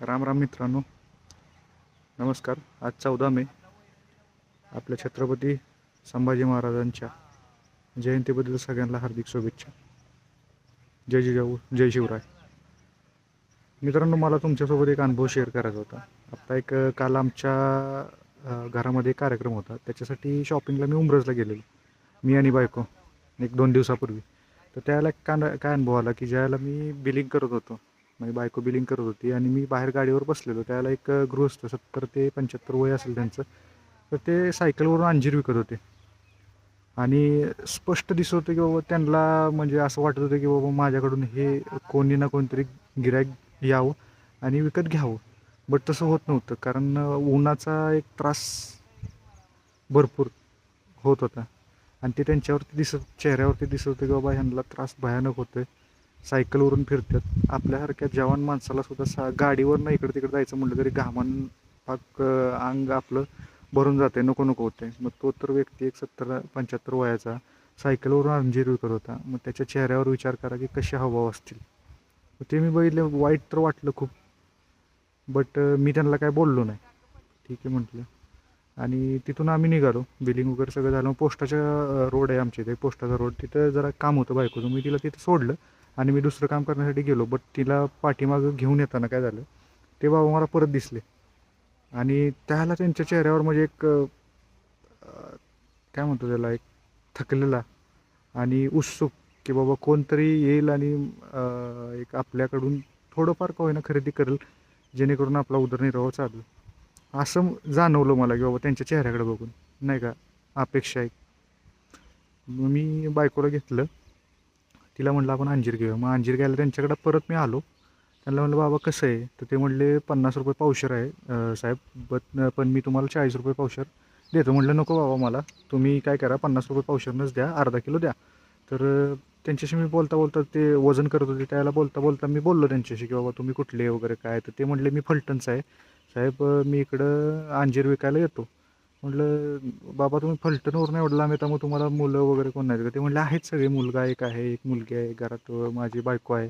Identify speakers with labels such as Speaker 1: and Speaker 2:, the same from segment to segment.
Speaker 1: राम राम मित्रांनो. नमस्कार. आज चौदा मे आपल्या छत्रपती संभाजी महाराजांच्या जयंतीबद्दल सगळ्यांना हार्दिक शुभेच्छा. जय जिजाऊ जय शिवराय. मित्रांनो मला तुमच्यासोबत एक अनुभव शेअर करायचा होता. आत्ता एक काल आमच्या घरामध्ये कार्यक्रम होता. त्याच्यासाठी शॉपिंगला मी उमरजला गेलेलो. मी आणि बायको एक दोन दिवसापूर्वी. तर त्यावेळेला काय काय अनुभव आला की ज्यावेळेला मी बिलिंग करत होतो माझी बायको बिलिंग करत होती आणि मी बाहेर गाडीवर बसलेलो. त्याला एक गृहस्थ सत्तर ते पंच्याहत्तर वय असेल त्यांचं. तर ते सायकलवरून अंजीर विकत होते. आणि स्पष्ट दिसत होतं की बाबा त्यांना म्हणजे असं वाटत होतं की बाबा माझ्याकडून हे कोणी ना कोणतरी गिरायक यावं आणि विकत घ्यावं. बट तसं होत नव्हतं. कारण उन्हाचा एक त्रास भरपूर होत होता. आणि ते त्यांच्यावरती दिसत चेहऱ्यावरती दिसत होतं की बाबा ह्यांना त्रास भयानक होतो आहे सायकलवरून फिरतात. आपल्यासारख्या जवान माणसाला सुद्धा सा गाडीवरनं इकडे तिकडे जायचं म्हटलं तरी घामान पाक अंग आपलं भरून जाते नको नको होते मग तो तर व्यक्ती एक सत्तर पंच्याहत्तर वयाचा सायकलवरून अंजीर करत होता. मग त्याच्या चेहऱ्यावर विचार करा की कसे हवा असतील ते मी बघितलं वाईट तर वाटलं खूप. बट मी त्यांना काय बोललो नाही. ठीक आहे म्हटलं. आणि तिथून आम्ही निघालो. बिलिंग वगैरे सगळं झालं. मग पोस्टाच्या रोड आहे आमच्या इथे पोस्टाचा रोड. तिथं जरा काम होतं बायकोचं. मी तिला तिथं सोडलं आणि मी दुसरं काम करण्यासाठी गेलो. बट तिला पाठीमागं घेऊन येताना काय झालं ते बाबा मला परत दिसले. आणि त्याला त्यांच्या चेहऱ्यावर म्हणजे एक काय म्हणतो त्याला एक थकलेला आणि उत्सुक की बाबा कोणतरी येईल आणि एक आपल्याकडून थोडंफार का होईना खरेदी करेल जेणेकरून आपला उदरनिर्वाह चालू. असं जाणवलं मला की बाबा त्यांच्या चेहऱ्याकडे बघून. नाही का? अपेक्षा आहे. मग मी बायकोला घेतलं. तिला म्हटलं आपण अंजीर घेऊया. मग अंजीर घ्यायला त्यांच्याकडं परत मी आलो. त्यांना म्हणलं बाबा कसं आहे? तर ते म्हणले पन्नास रुपये पावशर आहे साहेब. बट पण मी तुम्हाला चाळीस रुपये पावशर देतो. म्हटलं नको बाबा मला. तुम्ही काय करा पन्नास रुपये पावशरनंच द्या. अर्धा किलो द्या. तर त्यांच्याशी मी बोलता बोलता ते वजन करत होते त्याला बोलता बोलता मी बोललो त्यांच्याशी की बाबा तुम्ही कुठले वगैरे काय तर. ते म्हणले मी फलटणचं आहे. साहेब मी इकडं अंजीर विकायला येतो. म्हटलं बाबा तुम्ही फलटणवरून एवढं लांब येता मग तुम्हाला मुलं वगैरे कोण नाहीत का? ते म्हटले आहेत सगळे मुलगा एक आहे एक मुलगी आहे घरात माझी बायको आहे.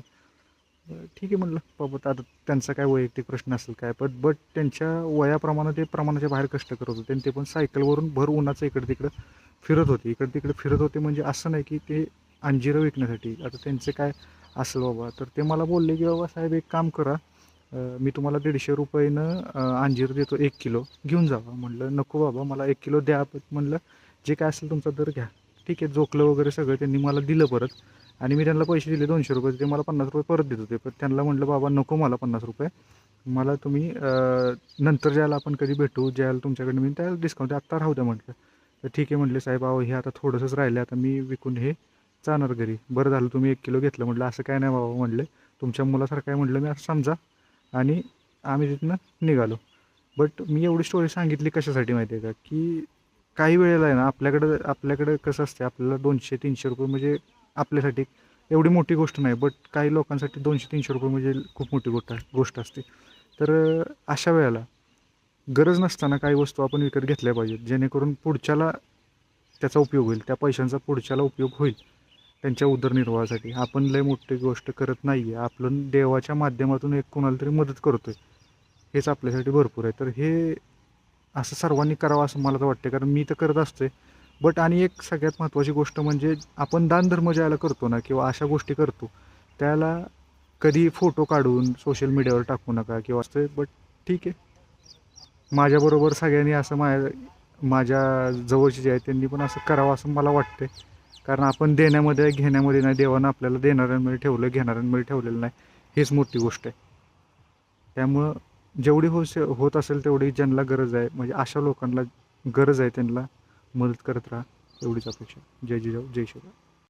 Speaker 1: ठीक आहे म्हटलं बाबा आता त्यांचा काय वैयक्तिक प्रश्न असेल काय? पण बट त्यांच्या वयाप्रमाणे ते प्रमाणाच्या बाहेर कष्ट करत होते. आणि ते पण सायकलवरून भर उन्हाचं इकडं तिकडं फिरत होते. इकडं तिकडे फिरत होते म्हणजे असं नाही की ते अंजिरं विकण्यासाठी. आता त्यांचे काय असेल बाबा तर ते मला बोलले की बाबा साहेब एक काम करा. मी तुम्हाला दीडशे रुपयेनं अंजीर देतो एक किलो. घेऊन जावा म्हटलं नको बाबा मला एक किलो द्या. म्हणलं जे काय असेल तुमचा दर घ्या. ठीक आहे जोकलं वगैरे सगळं त्यांनी मला दिलं परत. आणि मी त्यांना पैसे दिले दोनशे रुपये ते मला पन्नास रुपये परत देत होते. पण त्यांना म्हटलं बाबा नको मला पन्नास रुपये. मला तुम्ही नंतर ज्याला आपण कधी भेटू ज्याला तुमच्याकडे मी त्याला डिस्काउंट आत्ता राहू द्या. म्हटलं. तर ठीक आहे म्हटले साहेब अहो हे आता थोडंसंच राहिलं आता मी विकून हे जाणार घरी. बरं झालं तुम्ही एक किलो घेतलं. म्हटलं असं काय नाही बाबा म्हटलं तुमच्या मुलासारखं आहे म्हटलं मी असं समजा. आणि आम्ही तिथनं निघालो. बट मी एवढी स्टोरी सांगितली कशासाठी माहिती आहे का? की काही वेळेला आहे ना आपल्याकडं आपल्याकडं कसं असते आपल्याला दोनशे तीनशे रुपये म्हणजे आपल्यासाठी एवढी मोठी गोष्ट नाही. बट काही लोकांसाठी दोनशे तीनशे रुपये म्हणजे खूप मोठी गोष्ट गोष्ट असते. तर अशा वेळेला गरज नसताना काही वस्तू आपण विकत घेतल्या पाहिजेत. जेणेकरून पुढच्याला त्याचा उपयोग होईल त्या पैशांचा पुढच्याला उपयोग होईल. त्यांच्या उदरनिर्वाहासाठी. आपण लय मोठी गोष्ट करत नाही आहे आपण देवाच्या माध्यमातून एक कोणाला तरी मदत करतो आहे हेच आपल्यासाठी भरपूर आहे. तर हे असं सर्वांनी करावं असं मला तर वाटतं कारण मी तर करत असतोय. बट आणि एक सगळ्यात महत्त्वाची गोष्ट म्हणजे आपण दानधर्म ज्याला करतो ना किंवा अशा गोष्टी करतो त्याला कधी फोटो काढून सोशल मीडियावर टाकू नका किंवा असते बट ठीक आहे. माझ्याबरोबर सगळ्यांनी असं माझ्या माझ्या जवळचे जे आहेत त्यांनी पण असं करावं असं मला वाटतंय. कारण आपण देण्यामध्ये घेण्यामध्ये नाही. देवानं आपल्याला देणाऱ्यांमध्ये ठेवलं घेणाऱ्यांमध्ये ठेवलेलं नाही. हेच मोठी गोष्ट आहे. त्यामुळं जेवढी हो होत असेल तेवढी ज्यांना गरज आहे म्हणजे अशा लोकांना गरज आहे त्यांना मदत करत राहा. एवढीच अपेक्षा. जय जिजाऊ जय शिवराय.